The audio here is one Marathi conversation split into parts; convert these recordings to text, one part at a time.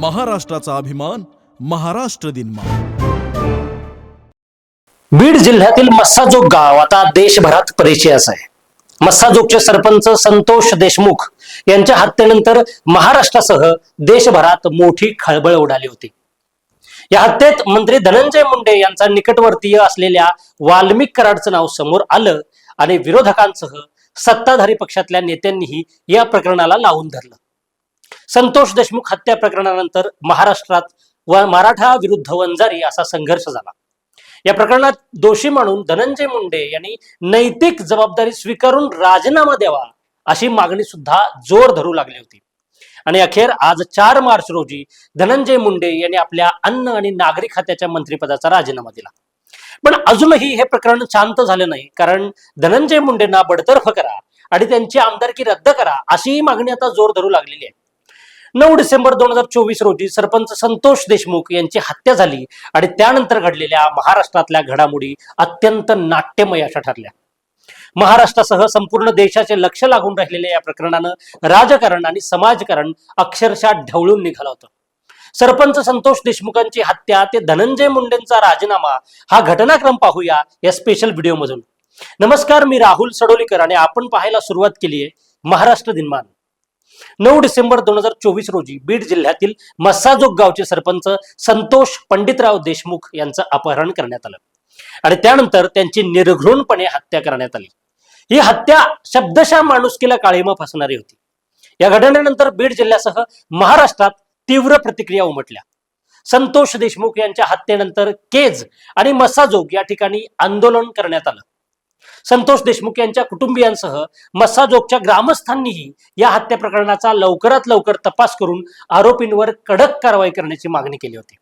महाराष्ट्राचा अभिमान महाराष्ट्र दिन बीड जिल्ह्यातील मस्साजोग गाव आता देशभरात परिचयाचं आहे. मस्साजोगचे सरपंच संतोष देशमुख यांच्या हत्येनंतर महाराष्ट्रासह देशभरात मोठी खळबळ उडाली होती. या हत्येत मंत्री धनंजय मुंडे यांचा निकटवर्तीय असलेल्या वाल्मिक कराडचं नाव समोर आलं आणि विरोधकांसह सत्ताधारी पक्षातल्या नेत्यांनीही या प्रकरणाला लावून धरलं. संतोष देशमुख हत्या प्रकरणानंतर महाराष्ट्रात व मराठा विरुद्ध वंजारी असा संघर्ष झाला. या प्रकरणात दोषी म्हणून धनंजय मुंडे यांनी नैतिक जबाबदारी स्वीकारून राजीनामा द्यावा अशी मागणी सुद्धा जोर धरू लागली होती. आणि अखेर आज चार मार्च रोजी धनंजय मुंडे यांनी आपल्या अन्न आणि नागरी खात्याच्या मंत्रिपदाचा राजीनामा दिला. पण अजूनही हे प्रकरण शांत झालं नाही कारण धनंजय मुंडेंना बडतर्फ करा आणि त्यांची आमदारकी रद्द करा अशीही मागणी आता जोर धरू लागलेली आहे. नऊ डिसेंबर दोन हजार चोवीस रोजी सरपंच संतोष देशमुख यांची हत्या झाली आणि त्यानंतर घडलेल्या महाराष्ट्रातल्या घडामोडी अत्यंत नाट्यमय अशा ठरल्या. महाराष्ट्रासह संपूर्ण देशाचे लक्ष लागून राहिलेल्या या प्रकरणानं राजकारण आणि समाजकारण अक्षरशः ढवळून निघालं होतं. सरपंच संतोष देशमुखांची हत्या ते धनंजय मुंडेंचा राजीनामा हा घटनाक्रम पाहूया या स्पेशल व्हिडिओमधून नमस्कार मी राहुल सडोलीकर आणि आपण पाहायला सुरुवात केली आहे महाराष्ट्र दिनमान. नऊ डिसेंबर दोन हजार चोवीस रोजी बीड जिल्ह्यातील मस्साजोग गावचे सरपंच संतोष पंडितराव देशमुख यांचं अपहरण करण्यात आलं. आणि त्यानंतर त्यांची निर्घृणपणे हत्या करण्यात आली. ही हत्या शब्दशः माणुसकीला काळीमा फसणारी होती. या घटनेनंतर बीड जिल्ह्यासह महाराष्ट्रात तीव्र प्रतिक्रिया उमटल्या. संतोष देशमुख यांच्या हत्येनंतर केज आणि मसाजोग या ठिकाणी आंदोलन करण्यात आलं. संतोष देशमुख यांच्या कुटुंबियांसह मस्साजोगच्या ग्रामस्थांनीही या हत्या प्रकरणाचा लवकरात लवकर तपास करून आरोपींवर कडक कारवाई करण्याची मागणी केली होती.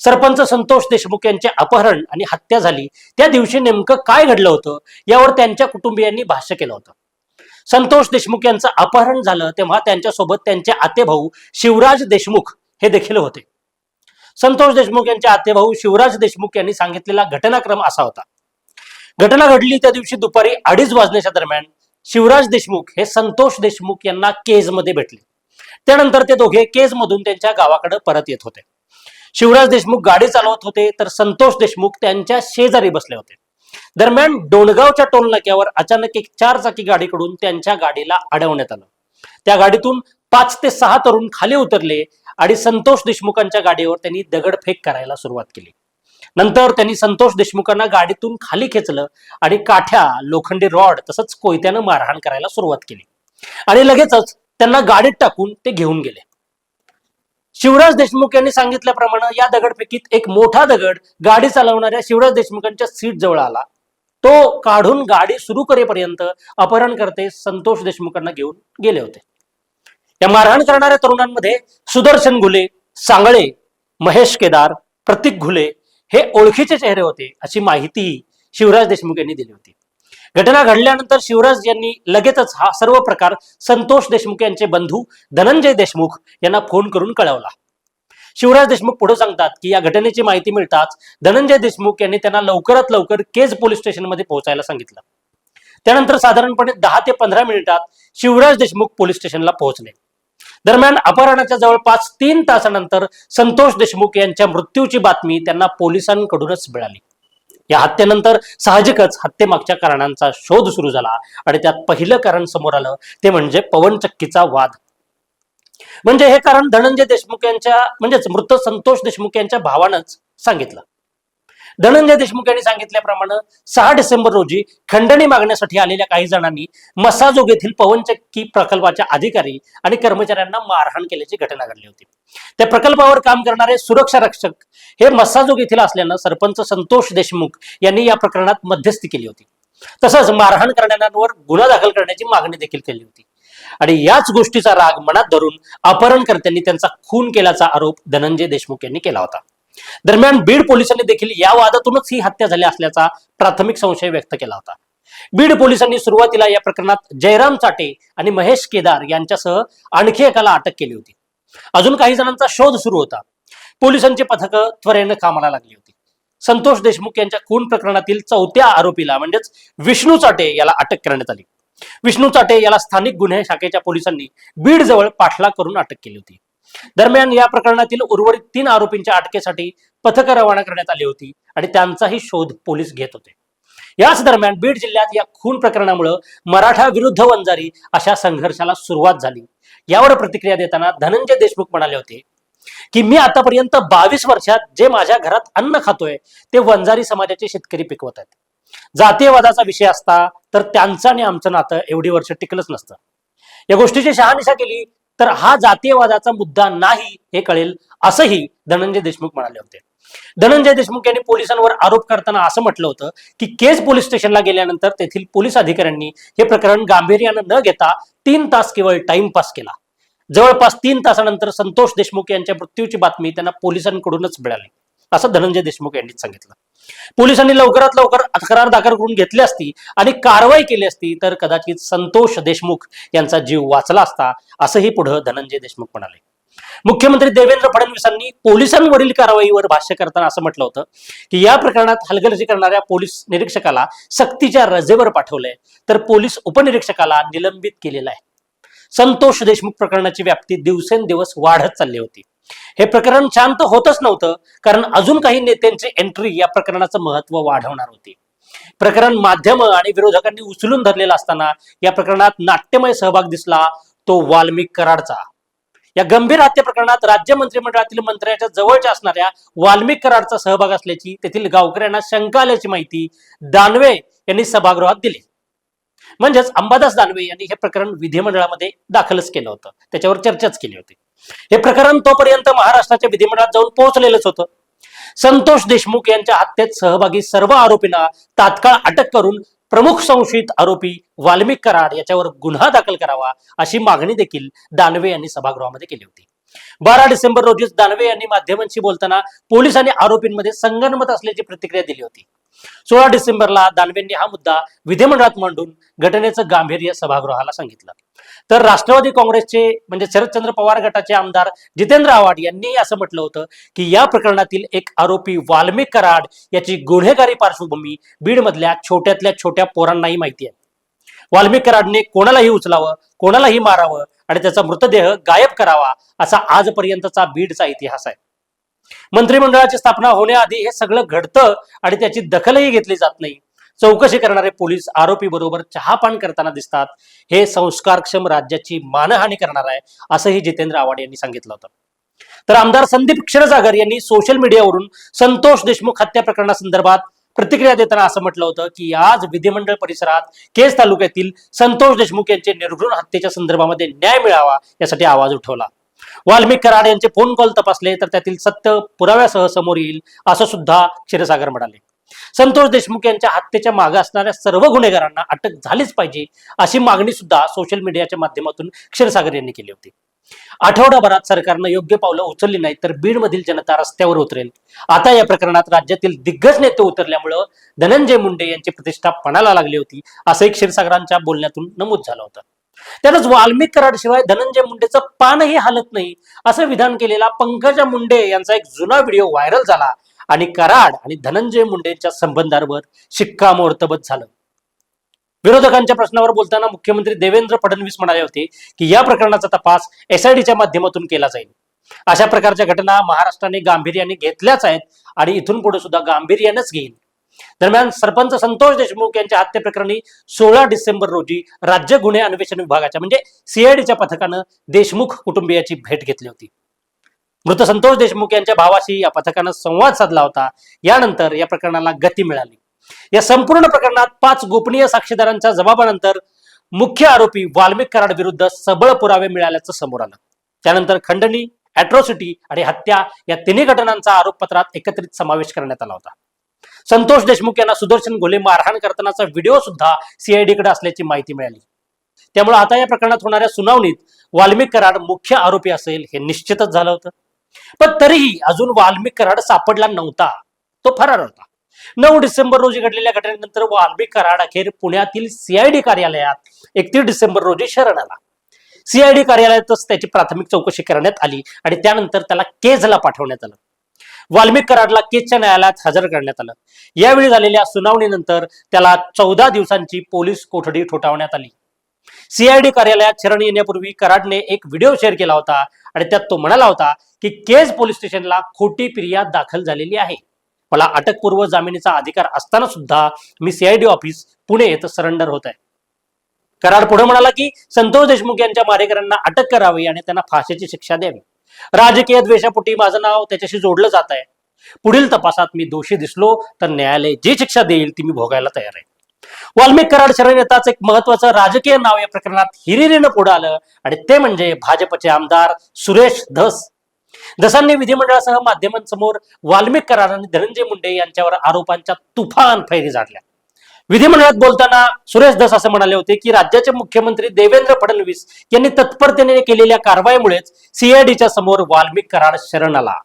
सरपंच संतोष देशमुख यांचे अपहरण आणि हत्या झाली त्या दिवशी नेमकं काय घडलं होतं यावर त्यांच्या कुटुंबियांनी भाष्य केलं होतं. संतोष देशमुख यांचं अपहरण झालं तेव्हा त्यांच्यासोबत त्यांचे आतेभाऊ शिवराज देशमुख हे देखील होते. संतोष देशमुख यांचे आतेभाऊ शिवराज देशमुख यांनी सांगितलेला घटनाक्रम असा होता. घटना घडली त्या दिवशी दुपारी अडीच वाजण्याच्या दरम्यान शिवराज देशमुख हे संतोष देशमुख यांना केजमध्ये भेटले. त्यानंतर ते दोघे केजमधून त्यांच्या गावाकडे परत येत होते. शिवराज देशमुख गाडी चालवत होते तर संतोष देशमुख त्यांच्या शेजारी बसले होते. दरम्यान डोणगावच्या टोल नाक्यावर अचानक एक चार चाकी गाडीकडून त्यांच्या गाडीला अडवण्यात आलं. त्या गाडीतून पाच ते सहा तरुण खाली उतरले आणि संतोष देशमुखांच्या गाडीवर त्यांनी दगडफेक करायला सुरुवात केली. नंतर त्यांनी संतोष देशमुखांना गाडीतून खाली खेचलं आणि काठ्या लोखंडी रॉड तसंच कोयत्यानं मारहाण करायला सुरुवात केली. आणि लगेचच त्यांना गाडीत टाकून ते घेऊन गेले. शिवराज देशमुख यांनी सांगितल्याप्रमाणे या दगडफेकीत एक मोठा दगड गाडी चालवणाऱ्या शिवराज देशमुखांच्या सीट जवळ आला. तो काढून गाडी सुरू करेपर्यंत अपहरणकर्ते संतोष देशमुखांना घेऊन गेले होते. या मारहाण करणाऱ्या तरुणांमध्ये सुदर्शन घुले सांगळे महेश केदार प्रतीक घुले हे ओळखीचे चेहरे होते अशी माहिती शिवराज देशमुख यांनी दिली होती. घटना घडल्यानंतर शिवराज यांनी लगेचच हा सर्व प्रकार संतोष देशमुख यांचे बंधू धनंजय देशमुख यांना फोन करून कळवला. शिवराज देशमुख पुढे सांगतात की या घटनेची माहिती मिळताच धनंजय देशमुख यांनी त्यांना लवकरात लवकर केज पोलीस स्टेशनमध्ये पोहोचायला सांगितलं. त्यानंतर साधारणपणे दहा ते पंधरा मिनिटात शिवराज देशमुख पोलीस स्टेशनला पोहोचले. दरम्यान अपहरणाच्या जवळपास तीन तासानंतर संतोष देशमुख यांच्या मृत्यूची बातमी त्यांना पोलिसांकडूनच मिळाली. या हत्येनंतर साहजिकच हत्येमागच्या कारणांचा शोध सुरू झाला आणि त्यात पहिलं कारण समोर आलं ते म्हणजे पवनचक्कीचा वाद. म्हणजे हे कारण धनंजय देशमुख यांच्या म्हणजेच मृत संतोष देशमुख यांच्या भावानंच सांगितलं. धनंजय देशमुख यांनी सांगितल्याप्रमाणे सहा डिसेंबर रोजी खंडणी मागण्यासाठी आलेल्या काही जणांनी मसाजोग येथील पवनचक्की प्रकल्पाच्या अधिकारी आणि कर्मचाऱ्यांना मारहाण केल्याची घटना घडली होती. त्या प्रकल्पावर काम करणारे सुरक्षा रक्षक हे मसाजोग येथील असल्यानं सरपंच संतोष देशमुख यांनी या प्रकरणात मध्यस्थी केली होती. तसंच मारहाण करणाऱ्यांवर गुन्हा दाखल करण्याची मागणी देखील केली होती. आणि याच गोष्टीचा राग मनात धरून अपहरणकर्त्यांनी त्यांचा खून केल्याचा आरोप धनंजय देशमुख यांनी केला होता. दरम्यान बीड पोलिसांनी देखील या वादातूनच ही हत्या झाली असल्याचा प्राथमिक संशय व्यक्त केला होता. बीड पोलिसांनी सुरुवातीला या प्रकरणात जयराम चाटे आणि महेश केदार यांच्यासह आणखी एकाला अटक केली होती. अजून काही जणांचा शोध सुरू होता. पोलिसांची पथकं त्वरेनं कामाला लागली होती. संतोष देशमुख यांच्या खून प्रकरणातील चौथ्या आरोपीला म्हणजेच विष्णू चाटे याला अटक करण्यात आली. विष्णू चाटे याला स्थानिक गुन्हे शाखेच्या पोलिसांनी बीड जवळ पाठलाग करून अटक केली होती. दरम्यान या प्रकरणातील उर्वरित तीन आरोपींच्या अटकेसाठी पथकं रवाना करण्यात आली होती आणि त्यांचाही शोध पोलीस घेत होते. याच दरम्यान बीड जिल्ह्यात या खून प्रकरणामुळे मराठा विरुद्ध वंजारी अशा संघर्षाला सुरुवात झाली. यावर प्रतिक्रिया देताना धनंजय देशमुख म्हणाले होते की मी आतापर्यंत बावीस वर्षात जे माझ्या घरात अन्न खातोय ते वंजारी समाजाचे शेतकरी पिकवत आहेत. जातीयवादाचा विषय असता तर त्यांचं आणि आमचं नातं एवढी वर्ष टिकलंच नसतं. या गोष्टीची शहानिशा केली तर हा जातीयवादाचा मुद्दा नाही हे कळेल असंही धनंजय देशमुख म्हणाले होते. धनंजय देशमुख यांनी पोलिसांवर आरोप करताना असं म्हटलं होतं की केस पोलीस स्टेशनला गेल्यानंतर तेथील पोलीस अधिकाऱ्यांनी हे प्रकरण गांभीर्यानं न घेता तीन तास केवळ टाइमपास केला. जवळपास तीन तासानंतर संतोष देशमुख यांच्या मृत्यूची बातमी त्यांना पोलिसांकडूनच मिळाली. असं धनंजय देशमुख यांनी सांगितलं. पोलिसांनी लवकरात लवकर तक्रार दाखल करून घेतली असती आणि कारवाई केली असती तर कदाचित संतोष देशमुख यांचा जीव वाचला असता असंही पुढं धनंजय देशमुख म्हणाले. मुख्यमंत्री देवेंद्र फडणवीसांनी पोलिसांवरील कारवाईवर भाष्य करताना असं म्हटलं होतं की या प्रकरणात हलगर्जी करणाऱ्या पोलीस निरीक्षकाला सक्तीच्या रजेवर पाठवलंय तर पोलीस उपनिरीक्षकाला निलंबित केलेलं आहे. संतोष देशमुख प्रकरणाची व्याप्ती दिवसेंदिवस वाढत चालली होती. हे प्रकरण शांत होतच नव्हतं कारण अजून काही नेत्यांची एंट्री या प्रकरणाचं महत्त्व वाढवणार होती. प्रकरण माध्यम आणि विरोधकांनी उचलून धरलेलं असताना या प्रकरणात नाट्यमय सहभाग दिसला तो वाल्मिक कराडचा. या गंभीर हत्या प्रकरणात राज्य मंत्रिमंडळातील मंत्र्याच्या जवळच्या असणाऱ्या वाल्मिक कराडचा सहभाग असल्याची तेथील गावकऱ्यांना शंका आल्याची माहिती दानवे यांनी सभागृहात दिली. म्हणजेच अंबादास दानवे यांनी हे प्रकरण विधिमंडळामध्ये दाखलच केलं होतं. त्याच्यावर चर्चाच केली होती. हे प्रकरण तोपर्यंत महाराष्ट्राच्या विधिमंडळात जाऊन पोहोचलेलंच होतं. संतोष देशमुख यांच्या हत्येत सहभागी सर्व आरोपींना तात्काळ अटक करून प्रमुख संशयित आरोपी वाल्मिक कराड याच्यावर गुन्हा दाखल करावा अशी मागणी देखील दानवे यांनी सभागृहामध्ये केली होती. बारा डिसेंबर रोजीच दानवे यांनी माध्यमांशी बोलताना पोलिसांनी आरोपींमध्ये संगनमत असल्याची प्रतिक्रिया दिली होती. सोळा डिसेंबरला दानवेंनी हा मुद्दा विधिमंडळात मांडून घटनेचं गांभीर्य सभागृहाला सांगितलं. तर राष्ट्रवादी काँग्रेसचे म्हणजे शरदचंद्र पवार गटाचे आमदार जितेंद्र आव्हाड यांनी असं म्हटलं होतं की या प्रकरणातील एक आरोपी वाल्मिक कराड याची गुन्हेगारी पार्श्वभूमी बीडमधल्या छोट्यातल्या छोट्या पोरांनाही माहिती आहे. वाल्मिक कराडने कोणालाही उचलावं कोणालाही मारावं आणि त्याचा मृतदेह गायब करावा असा आजपर्यंतचा बीडचा इतिहास आहे. मंत्रिमंडळाची स्थापना होण्याआधी हे सगळं घडतं आणि त्याची दखलही घेतली जात नाही. चौकशी करणारे पोलीस आरोपी बरोबर चहापान करताना दिसतात. हे संस्कारक्षम राज्याची मानहानी करणार आहे असंही जितेंद्र आव्हाड यांनी सांगितलं होतं. तर आमदार संदीप क्षीरसागर यांनी सोशल मीडियावरून संतोष देशमुख हत्या प्रकरणासंदर्भात प्रतिक्रिया देताना असं म्हटलं होतं की आज विधिमंडळ परिसरात केज तालुक्यातील संतोष देशमुख यांचे निर्घृण हत्येच्या संदर्भामध्ये न्याय मिळावा यासाठी आवाज उठवला. वाल्मिक कराड यांचे फोन कॉल तपासले तर त्यातील सत्य पुराव्यासह समोर येईल असं सुद्धा क्षीरसागर म्हणाले. संतोष देशमुख यांच्या हत्येच्या मागे असणाऱ्या सर्व गुन्हेगारांना अटक झालीच पाहिजे अशी मागणी सुद्धा सोशल मीडियाच्या माध्यमातून क्षीरसागर यांनी केली होती. आठवडाभरात सरकारनं योग्य पावलं उचलली नाही तर बीडमधील जनता रस्त्यावर उतरेल. आता या प्रकरणात राज्यातील दिग्गज नेते उतरल्यामुळं धनंजय मुंडे यांची प्रतिष्ठा पणाला लागली होती असंही क्षीरसागरांच्या बोलण्यातून नमूद झालं होतं. त्यानंच वाल्मिक कराड शिवाय धनंजय मुंडेचं पानही हालत नाही. असं विधान केलेला पंकजा मुंडे यांचा एक जुना व्हिडिओ व्हायरल झाला आणि कराड आणि धनंजय मुंडेच्या संबंधांवर शिक्कामोर्तबत झालं. विरोधकांच्या प्रश्नावर बोलताना मुख्यमंत्री देवेंद्र फडणवीस म्हणाले होते की या प्रकरणाचा तपास एसआयडीच्या माध्यमातून केला जाईल. अशा प्रकारच्या घटना महाराष्ट्राने गांभीर्याने घेतल्याच आहेत आणि इथून पुढे सुद्धा गांभीर्यानेच घेईल. दरम्यान सरपंच संतोष देशमुख यांच्या हत्येप्रकरणी सोळा डिसेंबर रोजी राज्य गुन्हे अन्वेषण विभागाच्या म्हणजे सीआयडीच्या पथकानं देशमुख कुटुंबियाची भेट घेतली होती. मृत संतोष देशमुख यांच्या भावाशी या पथकानं संवाद साधला होता. यानंतर या प्रकरणाला गती मिळाली. या संपूर्ण प्रकरणात पाच गोपनीय साक्षीदारांच्या जबाबानंतर मुख्य आरोपी वाल्मिक कराड विरुद्ध सबळ पुरावे मिळाल्याचं समोर आलं. त्यानंतर खंडणी अॅट्रॉसिटी आणि हत्या या तिन्ही घटनांचा आरोपपत्रात एकत्रित समावेश करण्यात आला होता. संतोष देशमुख यांना सुदर्शन घोले मारहाण करतानाचा व्हिडिओ सुद्धा सीआयडी कडे असल्याची माहिती मिळाली. त्यामुळे आता या प्रकरणात होणाऱ्या सुनावणीत वाल्मिक कराड मुख्य आरोपी असेल हे निश्चितच झालं होतं. पण तरीही अजून वाल्मिक कराड सापडला नव्हता तो फरार होता. नऊ डिसेंबर रोजी घडलेल्या घटनेनंतर वाल्मिक कराड अखेर पुण्यातील सीआयडी कार्यालयात एकतीस डिसेंबर रोजी शरण आला. सीआयडी कार्यालयातच त्याची प्राथमिक चौकशी करण्यात आली आणि त्यानंतर त्याला केजला पाठवण्यात आलं. वाल्मिक कराडला केजच्या न्यायालयात हजर करण्यात आलं. यावेळी झालेल्या सुनावणीनंतर त्याला चौदा दिवसांची पोलीस कोठडी ठोठावण्यात आली. सीआयडी कार्यालयात शरण येण्यापूर्वी कराडने एक व्हिडिओ शेअर केला होता आणि त्यात तो म्हणाला होता की केज पोलीस स्टेशनला खोटी फिर्याद दाखल झालेली आहे. मला अटकपूर्व जामिनीचा अधिकार असताना सुद्धा मी सीआयडी ऑफिस पुणे येथे सरेंडर होत आहे कराड पुढे म्हणाला की संतोष देशमुख यांच्या मारेकऱ्यांना अटक करावी आणि त्यांना फाशीची शिक्षा द्यावी. राजकीय द्वेषापोटी माझं नाव त्याच्याशी जोडलं जात आहे. पुढील तपासात मी दोषी दिसलो तर न्यायालय जी शिक्षा देईल ती मी भोगायला तयार आहे. वाल्मिक कराड शरण येताच एक महत्वाचं राजकीय नाव या प्रकरणात हिरिरीनं पुढे आलं आणि ते म्हणजे भाजपचे आमदार सुरेश धस. धसांनी विधिमंडळासह माध्यमांसमोर वाल्मिक कराड आणि धनंजय मुंडे यांच्यावर आरोपांच्या तुफान फैरी झाडल्या. विधिमंडळात बोलताना सुरेश धस असं म्हणाले होते की राज्याचे मुख्यमंत्री देवेंद्र फडणवीस यांनी तत्परतेने केलेल्या कारवाईमुळेच सीआयडीच्या समोर वाल्मिक कराड शरण आला.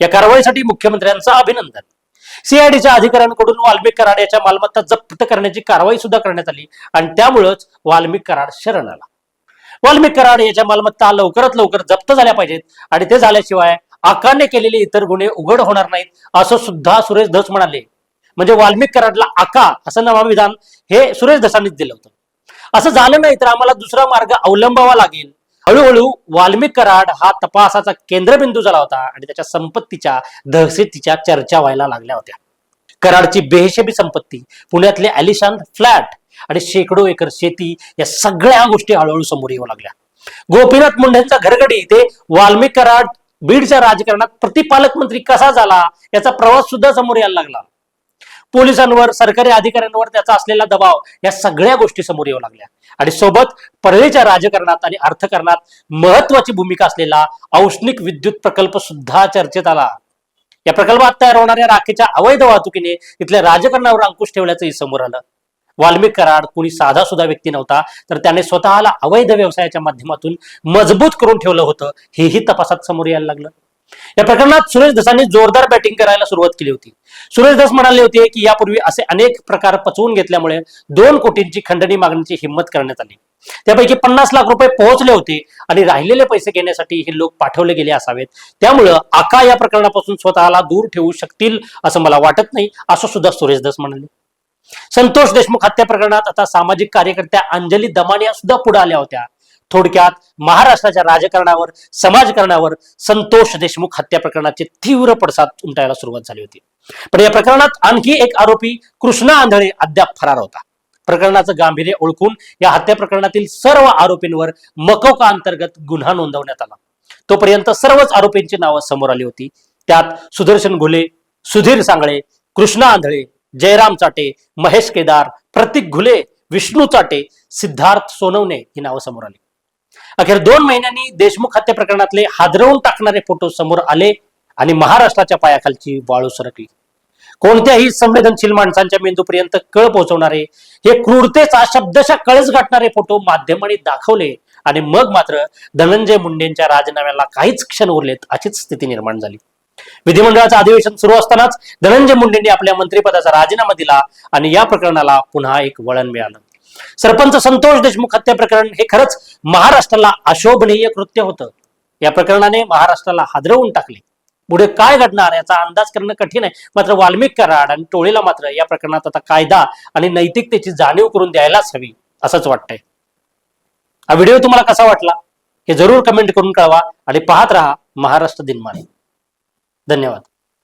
या कारवाईसाठी मुख्यमंत्र्यांचं अभिनंदन. सीआयडीच्या अधिकाऱ्यांकडून वाल्मिक कराड याच्या मालमत्ता जप्त करण्याची कारवाई सुद्धा करण्यात आली आणि त्यामुळेच वाल्मिक कराड शरण आला. वाल्मिक कराड याच्या मालमत्ता लवकरात लवकर जप्त झाल्या पाहिजेत आणि ते झाल्याशिवाय आकाने केलेले इतर गुन्हे उघड होणार नाहीत असं सुद्धा सुरेश धस म्हणाले. म्हणजे वाल्मिक कराडला आका असं नवाविधान हे सुरेश दसांनीच दिलं होतं. असं झालं नाही तर आम्हाला दुसरा मार्ग अवलंबावा लागेल. हळूहळू वाल्मिक कराड हा तपासाचा केंद्रबिंदू झाला होता आणि त्याच्या संपत्तीच्या दहशतीच्या चर्चा व्हायला लागल्या होत्या. कराडची बेहिशेबी संपत्ती पुण्यातले अलिशान फ्लॅट आणि शेकडो एकर शेती या सगळ्या गोष्टी हळूहळू समोर येऊ लागल्या. गोपीनाथ मुंडेंचा घरगडी ते वाल्मिक कराड बीडच्या राजकारणात प्रतिपालक मंत्री कसा झाला याचा प्रवास सुद्धा समोर यायला लागला. पोलिसांवर सरकारी अधिकाऱ्यांवर त्याचा असलेला दबाव या सगळ्या गोष्टी समोर येऊ लागल्या. आणि सोबत परळीच्या राजकारणात आणि अर्थकारणात महत्वाची भूमिका असलेला औष्णिक विद्युत प्रकल्प सुद्धा चर्चेत आला. या प्रकल्पात तयार होणाऱ्या राखेच्या अवैध वाहतुकीने इथल्या राजकारणावर अंकुश ठेवल्याचंही समोर आलं. वाल्मिक कराड कोणी साधा सुद्धा व्यक्ती नव्हता तर त्याने स्वतःला अवैध व्यवसायाच्या माध्यमातून मजबूत करून ठेवलं होतं हेही तपासात समोर यायला लागलं. या प्रकरणात सुरेश दसांनी जोरदार बॅटिंग करायला सुरुवात केली होती. सुरेश धस म्हणाले होते की यापूर्वी असे अनेक प्रकार पचवून घेतल्यामुळे दोन कोटींची खंडणी मागण्याची हिंमत करण्यात आली. त्यापैकी पन्नास लाख रुपये पोहोचले होते आणि राहिलेले पैसे घेण्यासाठी हे लोक पाठवले गेले असावेत. त्यामुळं आका या प्रकरणापासून स्वतःला दूर ठेवू शकतील असं मला वाटत नाही असं सुद्धा सुरेश दस म्हणाले. संतोष देशमुख हत्या प्रकरणात आता सामाजिक कार्यकर्त्या अंजली दमानिया सुद्धा पुढे आल्या होत्या. थोडक्यात महाराष्ट्राच्या राजकारणावर समाजकारणावर संतोष देशमुख हत्या प्रकरणाचे तीव्र पडसाद उमटायला सुरुवात झाली होती. पण या प्रकरणात आणखी एक आरोपी कृष्णा आंधळे अद्याप फरार होता. प्रकरणाचं गांभीर्य ओळखून या हत्या प्रकरणातील सर्व आरोपींवर मकोका अंतर्गत गुन्हा नोंदवण्यात आला. तोपर्यंत सर्वच आरोपींची नावं समोर आली होती. त्यात सुदर्शन घुले सुधीर सांगळे कृष्णा आंधळे जयराम चाटे महेश केदार प्रतीक घुले विष्णू चाटे सिद्धार्थ सोनवणे ही नावं समोर आली. अखेर दोन महिन्यांनी देशमुख हत्या प्रकरणातले हादरवून टाकणारे फोटो समोर आले आणि महाराष्ट्राच्या पायाखालची वाळू सरकली. कोणत्याही संवेदनशील माणसांच्या मेंदूपर्यंत कळ पोहोचवणारे हे क्रूरतेचा शब्दशः कळस गाठणारे फोटो माध्यमांनी दाखवले आणि मग मात्र धनंजय मुंडेंच्या राजीनाम्याला काहीच क्षण उरलेत अशीच स्थिती निर्माण झाली. विधिमंडळाचं अधिवेशन सुरू असतानाच धनंजय मुंडेंनी आपल्या मंत्रिपदाचा राजीनामा दिला आणि या प्रकरणाला पुन्हा एक वळण मिळालं. सरपंच संतोष देशमुख हत्या प्रकरण हे खरंच महाराष्ट्राला अशोभनीय कृत्य होतं. या प्रकरणाने महाराष्ट्राला हादरवून टाकले. पुढे काय घडणार याचा अंदाज करणं कठीण आहे. मात्र वाल्मिक कराड आणि टोळीला मात्र या प्रकरणात आता कायदा आणि नैतिकतेची जाणीव करून द्यायलाच हवी असंच वाटतंय. हा व्हिडिओ तुम्हाला कसा वाटला? हे जरूर कमेंट करून कळवा आणि पाहत राहा महाराष्ट्र दिनमान. धन्यवाद.